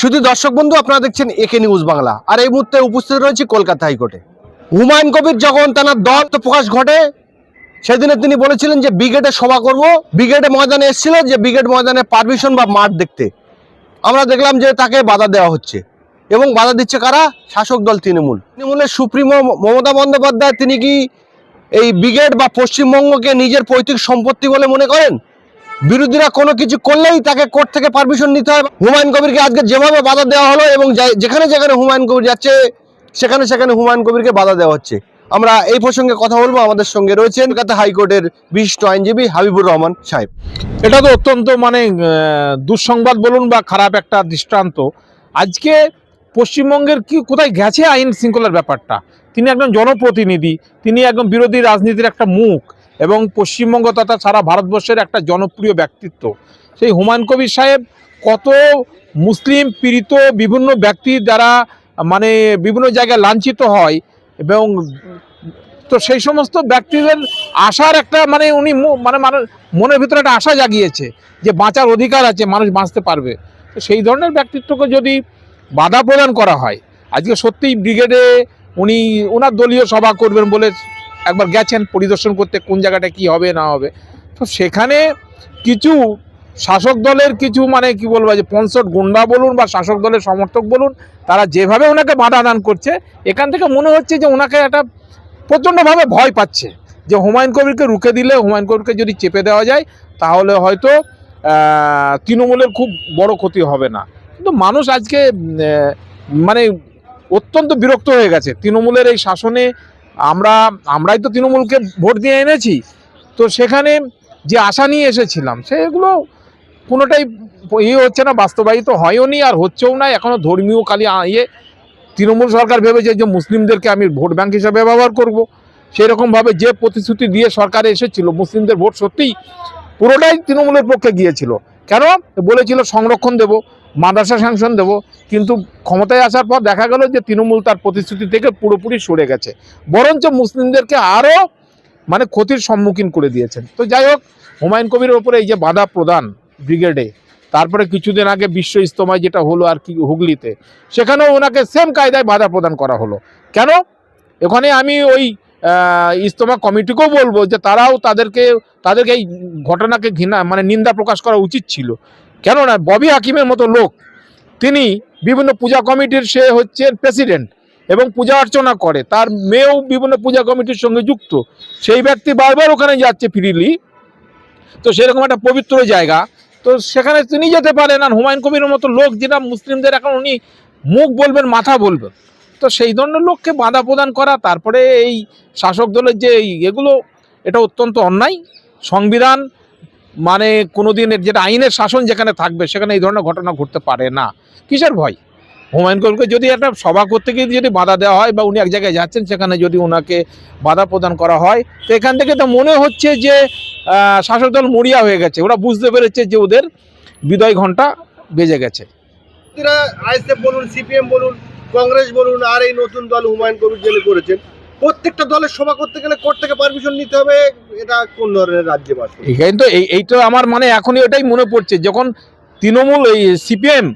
শুধু দর্শক বন্ধু, আপনারা দেখছেন একে নিউজ বাংলা। আর এই মুহূর্তে উপস্থিত রয়েছে কলকাতা হাইকোর্টে। হুমায়ুন কবির যখন তার দল প্রকাশ ঘটে। সেদিনে তিনি বলেছিলেন যে ব্রিগেডে সভা করব। ব্রিগেডে ময়দানে এসেছিল যে, ব্রিগেড ময়দানে পারমিশন বা মাঠ দেখতে। আমরা দেখলাম যে, তাকে বাধা দেওয়া হচ্ছে। এবং বাধা দিচ্ছে কারা? শাসক দল তৃণমূল। তৃণমূলের সুপ্রিমো মমতা বন্দ্যোপাধ্যায়, তিনি কি এই ব্রিগেড বা পশ্চিমবঙ্গকে নিজের পৈতৃক সম্পত্তি বলে মনে করেন? বিরোধীরা কোনো কিছু করলেই তাকে কোর্ট থেকে পারমিশন নিতে হয়। হুমায়ুন কবিরকে আজকে যেভাবে বাধা দেওয়া হলো এবং যেখানে যেখানে হুমায়ুন কবির যাচ্ছে, সেখানে সেখানে হুমায়ুন কবিরকে বাধা দেওয়া হচ্ছে। আমরা এই প্রসঙ্গে কথা বলব, আমাদের সঙ্গে রয়েছেন কলকাতা হাইকোর্টের বিশিষ্ট আইনজীবী হাবিবুর রহমান সাহেব। এটা তো অত্যন্ত মানে দুঃসংবাদ বলুন বা খারাপ একটা দৃষ্টান্ত। আজকে পশ্চিমবঙ্গের কি, কোথায় গেছে আইন শৃঙ্খলার ব্যাপারটা? তিনি একজন জনপ্রতিনিধি, তিনি একদম বিরোধী রাজনীতির একটা মুখ। এবং পশ্চিমবঙ্গ তথা সারা ভারতবর্ষের একটা জনপ্রিয় ব্যক্তিত্ব। সেই হুমায়ুন কবির সাহেব কত মুসলিম, পীড়িত, বিভিন্ন ব্যক্তি দ্বারা মানে বিভিন্ন জায়গায় লাঞ্ছিত হয় এবং তো সেই সমস্ত ব্যক্তিদের আশার একটা মানে উনি মানে মানুষ মনের ভিতরে একটা আশা জাগিয়েছে যে বাঁচার অধিকার আছে, মানুষ বাঁচতে পারবে। তো সেই ধরনের ব্যক্তিত্বকে যদি বাধা প্রদান করা হয়, আজকে সত্যিই ব্রিগেডে উনি ওনার দলীয় সভা করবেন বলে একবার গেছেন পরিদর্শন করতে কোন জায়গাটা কি হবে, না হবে। তো সেখানে কিছু শাসক দলের কিছু মানে কি বলব, যে পঞ্চট গুন্ডা বলুন বা শাসক দলের সমর্থক বলুন, তারা যেভাবে ওনাকে বাধা দান করছে, এখান থেকে মনে হচ্ছে যে ওনাকে একটা প্রচণ্ডভাবে ভয় পাচ্ছে। যে হুমায়ুন কবিরকে রুখে দিলে, হুমায়ুন কবিরকে যদি চেপে দেওয়া যায়, তাহলে হয়তো তৃণমূলের খুব বড় ক্ষতি হবে না। কিন্তু মানুষ আজকে মানে অত্যন্ত বিরক্ত হয়ে গেছে। তৃণমূলের এই শাসনে আমরা, আমরাই তো তৃণমূলকে ভোট দিয়ে এনেছি। তো সেখানে যে আশা নিয়ে এসেছিলাম, সেগুলো কোনোটাই ইয়ে হচ্ছে না, বাস্তবায়িত হয়ও নি আর হচ্ছেও না। এখনও ধর্মীয় কালি ইয়ে তৃণমূল সরকার ভেবেছে যে মুসলিমদেরকে আমি ভোট ব্যাংক হিসাবে ব্যবহার করব। সেই রকমভাবে যে প্রতিশ্রুতি দিয়ে সরকারে এসেছিল, মুসলিমদের ভোট সত্যিই পুরোটাই তৃণমূলের পক্ষে গিয়েছিল। কেন? বলেছিল সংরক্ষণ দেব, মাদ্রাসা স্যাংশন দেব, কিন্তু ক্ষমতায় আসার পর দেখা গেল যে তৃণমূল তার প্রতিশ্রুতি থেকে পুরোপুরি সরে গেছে। বরঞ্চ মুসলিমদেরকে আরও মানে ক্ষতির সম্মুখীন করে দিয়েছেন। তো যাই হোক, হুমায়ুন কবিরের ওপরে এই যে বাধা প্রদান ব্রিগেডে, তারপরে কিছুদিন আগে বিশ্ব ইস্তমায় যেটা হলো আর কি হুগলিতে, সেখানেও ওনাকে সেম কায়দায় বাধা প্রদান করা হলো। কেন? ওখানে আমি ওই ইস্তমা কমিটিকেও বলব যে তারাও তাদেরকে তাদেরকে এই ঘটনাকে ঘৃণা মানে নিন্দা প্রকাশ করা উচিত ছিল। কেননা ববি হাকিমের মতো লোক, তিনি বিভিন্ন পূজা কমিটির সে হচ্ছে প্রেসিডেন্ট এবং পূজা অর্চনা করে, তার মেয়েও বিভিন্ন পূজা কমিটির সঙ্গে যুক্ত। সেই ব্যক্তি বারবার ওখানে যাচ্ছে ফ্রিলি। তো সেরকম একটা পবিত্র জায়গা। তো সেখানে তিনি যেতে পারেন, আর হুমায়ুন কবিরের মতো লোক, যেটা মুসলিমদের এখন উনি মুখ বলবেন, মাথা বলবেন। তো সেই ধরনের লোককে বাধা প্রদান করা, তারপরে এই শাসক দলের যে এগুলো, এটা অত্যন্ত অন্যায়। সংবিধান মানে কোনো দিনের যেটা আইনের শাসন যেখানে থাকবে, সেখানে এই ধরনের ঘটনা ঘটতে পারে না। কিসের ভয়? হুমায়ুন কবিরকে যদি একটা সভা করতে গিয়ে যদি বাধা দেওয়া হয় বা উনি এক জায়গায় যাচ্ছেন, সেখানে যদি ওনাকে বাধা প্রদান করা হয়, তো এখান থেকে তো মনে হচ্ছে যে শাসক দল মরিয়া হয়ে গেছে। ওরা বুঝতে পেরেছে যে ওদের বিদায় ঘণ্টা বেজে গেছে। বলুন, সিপিএম বলুন কংগ্রেস বলুন আর এই নতুন দল হুমায়ুন কবির জেলে করেছেন প্রত্যেকটা দলের সভা করতে গেলে কোর্ট থেকে পারমিশন নিতে হবে, এটা কোন ধরনের রাজ্যে বাস? এখানে তো এই এই তো আমার মানে এখনই ওটাই মনে পড়ছে, যখন তৃণমূল এই সিপিএম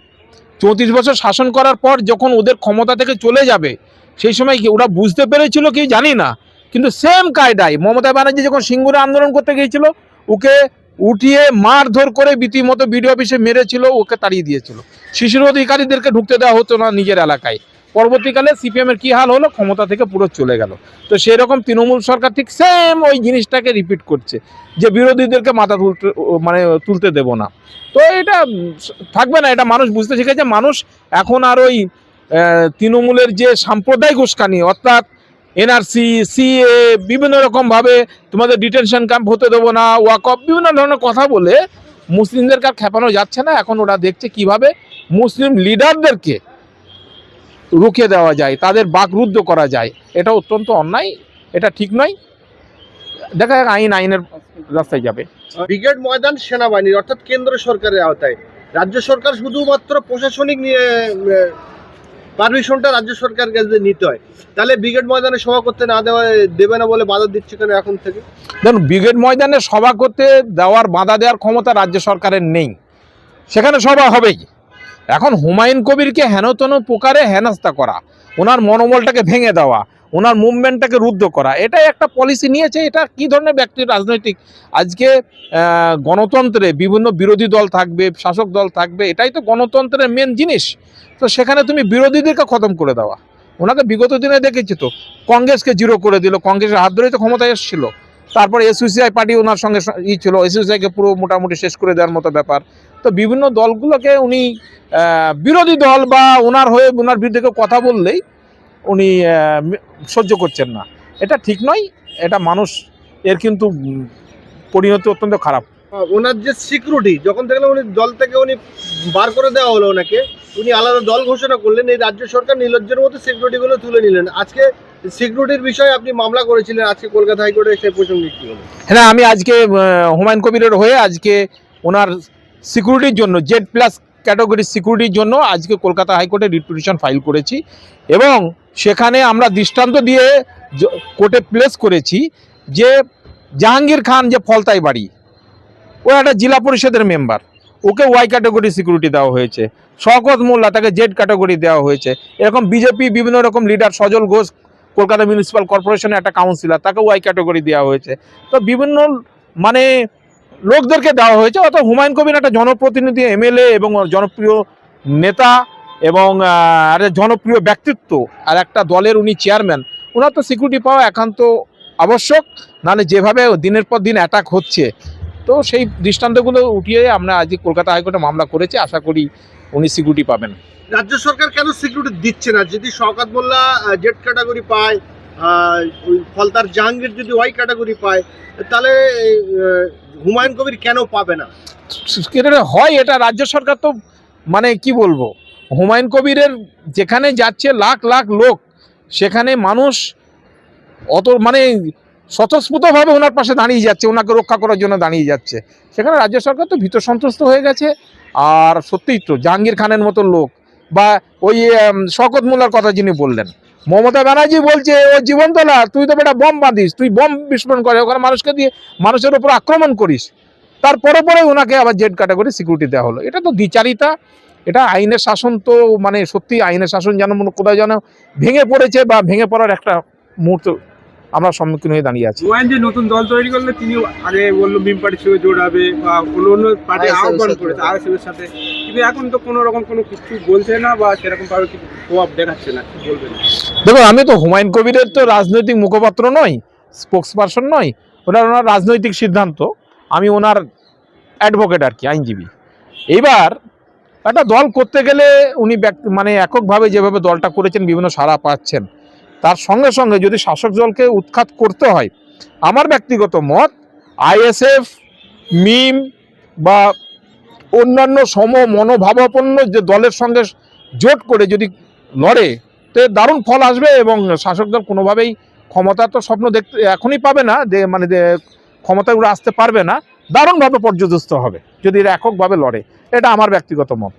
চৌত্রিশ বছর শাসন করার পর যখন ওদের ক্ষমতা থেকে চলে যাবে, সেই সময় কি ওরা বুঝতে পেরেছিল কি জানি না, কিন্তু সেম কায়দায় মমতা ব্যানার্জি যখন সিঙ্গুরে আন্দোলন করতে গিয়েছিল, ওকে উঠিয়ে মারধর করে রীতিমতো বিডিও অফিসে মেরেছিল, ওকে তাড়িয়ে দিয়েছিল। শিশুর অধিকারীদেরকে ঢুকতে দেওয়া হতো না নিজের এলাকায়। পরবর্তীকালে সিপিএম এর কি হাল হলো, ক্ষমতা থেকে পুরো চলে গেল। তো সেই রকম তৃণমূল সরকার ঠিক সেম ওই জিনিসটাকে রিপিট করছে, যে বিরোধীদেরকে মাথা তুলতে মানে তুলতে দেব না। তো এটা থাকবে না, এটা মানুষ বুঝতে শিখেছে। মানুষ এখন আর ওই তৃণমূলের যে সাম্প্রদায়িক উস্কানি, অর্থাৎ এনআরসি, সিএ, বিভিন্ন রকমভাবে তোমাদের ডিটেনশন ক্যাম্প হতে দেবো না ওয়াকফ বিভিন্ন ধরনের কথা বলে মুসলিমদেরকে আর খেপানো যাচ্ছে না। এখন ওরা দেখছে কীভাবে মুসলিম লিডারদেরকে রুখে দেওয়া যায়, তাদের বাকরুদ্ধ করা যায়। এটা অত্যন্ত অন্যায়, এটা ঠিক নয়। দেখা যাক আইন, আইনের রাস্তায় যাবে। ব্রিগেড ময়দান সেনাবাহিনীর, অর্থাৎ কেন্দ্র সরকারের আওতায়। রাজ্য সরকার শুধুমাত্র প্রশাসনিক নিয়ে পারমিশনটা রাজ্য সরকার কাছে নিতে হয়, তাহলে ব্রিগেড ময়দানে সভা করতে না দেওয়া দেবে না বলে বাধা দিচ্ছে কেন এখন থেকে? দেখুন, ব্রিগেড ময়দানে সভা করতে দেওয়ার, বাধা দেওয়ার ক্ষমতা রাজ্য সরকারের নেই। সেখানে সভা হবেই। এখন হুমায়ুন কবিরকে হেনতন প্রকারে হেনস্থা করা, ওনার মনোবলটাকে ভেঙে দেওয়া, ওনার মুভমেন্টটাকে রুদ্ধ করা, এটাই একটা পলিসি নিয়েছে, এটা কি ধরনের ব্যক্তি রাজনৈতিক? আজকে গণতন্ত্রে বিভিন্ন বিরোধী দল থাকবে, শাসক দল থাকবে, এটাই তো গণতন্ত্রের মেন জিনিস। তো সেখানে তুমি বিরোধীদেরকে খতম করে দেওয়া ওনাকে বিগত দিনে দেখেছি তো, কংগ্রেসকে জিরো করে দিল, কংগ্রেসের হাত ধরেই তো ক্ষমতায় এসেছিল। তারপরে এসইউসিআই পার্টি ওনার সঙ্গে ই ছিল এসইউসিআইকে পুরো মোটামুটি শেষ করে দেওয়ার মতো ব্যাপার। তো বিভিন্ন দলগুলোকে উনি বিরোধী দল বা ওনার হয়ে ওনার বিরুদ্ধে কথা বললেই উনি সহ্য করছেন না। এটা ঠিক নয় এটা মানুষ এর কিন্তু পরিণতি অত্যন্ত খারাপ। ওনার যে সিকিউরিটি যখন দেখলাম উনি দল থেকে উনি বার করে দেওয়া হলো ওনাকে উনি আলাদা দল ঘোষণা করলেন এই রাজ্য সরকার নির্লজ্জের মতো সিকিউরিটি গুলো তুলে নিলেন। আজকে সিকিউরিটির বিষয়ে আপনি মামলা করেছিলেন আজকে কলকাতা হাইকোর্টে সেই প্রসঙ্গে কি হলো? হ্যাঁ আমি আজকে হুমায়ুন কবিরের হয়ে আজকে ওনার সিকিউরিটির জন্য, জেড প্লাস ক্যাটাগরির সিকিউরিটির জন্য আজকে কলকাতা হাইকোর্টে রিট পিটিশন ফাইল করেছি এবং সেখানে আমরা দৃষ্টান্ত দিয়ে কোর্টে প্লেস করেছি যে জাহাঙ্গীর খান যে ফলতাই বাড়ি, ও একটা জেলা পরিষদের member, okay Y category security দেওয়া হয়েছে শকত মোল্লা তাকে জেড ক্যাটাগরি দেওয়া হয়েছে, এরকম বিজেপি বিভিন্ন রকম লিডার সজল ঘোষ, কলকাতা মিউনিসিপ্যাল কর্পোরেশনের একটা কাউন্সিলর, তাকে ওয়াই ক্যাটাগরি দেওয়া হয়েছে। তো বিভিন্ন মানে লোকদেরকে দেওয়া হয়েছে। অত হুমায়ুন কবির একটা জনপ্রতিনিধি, এমএলএ এবং জনপ্রিয় নেতা এবং জনপ্রিয় ব্যক্তিত্ব আর একটা দলের উনি চেয়ারম্যান। ওনার তো সিকিউরিটি পাওয়া একান্ত আবশ্যক, নাহলে যেভাবে দিনের পর দিন অ্যাটাক হচ্ছে। তো সেই দৃষ্টান্তগুলো উঠিয়ে আমরা আজকে কলকাতা হাইকোর্টে মামলা করেছি। আশা করি উনি সিকিউরিটি পাবেন। রাজ্য সরকার কেন সিকিউরিটি দিচ্ছে না? যদি শওকাত মোল্লা জেড ক্যাটাগরি পায় ওই ফলতার জাহাঙ্গীর যদি ওয়াই ক্যাটাগরি পায় তাহলে হুমায়ুন কবির কেন পাবে না? হয় এটা রাজ্য সরকার তো মানে কি বলব? হুমায়ুন কবিরের যেখানে যাচ্ছে লাখ লাখ লোক সেখানে মানুষ অত মানে স্বতঃস্ফূর্তভাবে ওনার পাশে দাঁড়িয়ে যাচ্ছে ওনাকে রক্ষা করার জন্য দাঁড়িয়ে যাচ্ছে। সেখানে রাজ্য সরকার তো ভীত সন্ত্রস্ত হয়ে গেছে। আর সত্যিই তো জাহাঙ্গীর খানের মতো লোক বা ওই উম, শওকত মোল্লার কথা যিনি বললেন মমতা ব্যানার্জি বলছে ও জীবন তোলা তুই তো বেটা বম বাঁধিস তুই বম বিস্ফোরণ করে ওখানে মানুষকে দিয়ে মানুষের উপর আক্রমণ করিস। তারপরে পরে ওনাকে আবার জেড ক্যাটাগরি সিকিউরিটি দেওয়া হলো। এটা তো দ্বিচারিতা এটা আইনের শাসন তো মানে সত্যি আইনের শাসন যেন মনে কোথাও যেন ভেঙে পড়েছে বা ভেঙে পড়ার একটা মুহূর্ত আমরা সম্মুখীন হয়ে দাঁড়িয়ে আছি। যে নতুন দল তৈরি করলে তিনি আগে বলল বিম পার্টির সঙ্গে জোড়াবে বা অন্য অন্য পার্টি আহ্বান। করেছে আর সাথে। এখন তো কোনো রকম কোনো দেখো আমি তো হুমায়ুন কবিরের তো রাজনৈতিক মুখপাত্র নই স্পোক্স পারসন নই ওনার ওনার রাজনৈতিক সিদ্ধান্ত, আমি ওনার অ্যাডভোকেট আর কি, আইনজীবী। এইবার একটা দল করতে গেলে উনি মানে এককভাবে যেভাবে দলটা করেছেন, বিভিন্ন সাড়া পাচ্ছেন, তার সঙ্গে সঙ্গে যদি শাসক দলকে উৎখাত করতে হয়, আমার ব্যক্তিগত মত, আইএসএফ, মিম বা অন্যান্য সম মনোভাবাপন্ন যে দলের সঙ্গে জোট করে যদি লড়ে, তো দারুণ ফল আসবে এবং শাসক দল কোনোভাবেই ক্ষমতা তো স্বপ্ন দেখতে, এখনই পাবে না যে মানে ক্ষমতায় ওরা আসতে পারবে না। দারুণভাবে পর্যদস্ত হবে যদি এরা এককভাবে লড়ে। এটা আমার ব্যক্তিগত মত।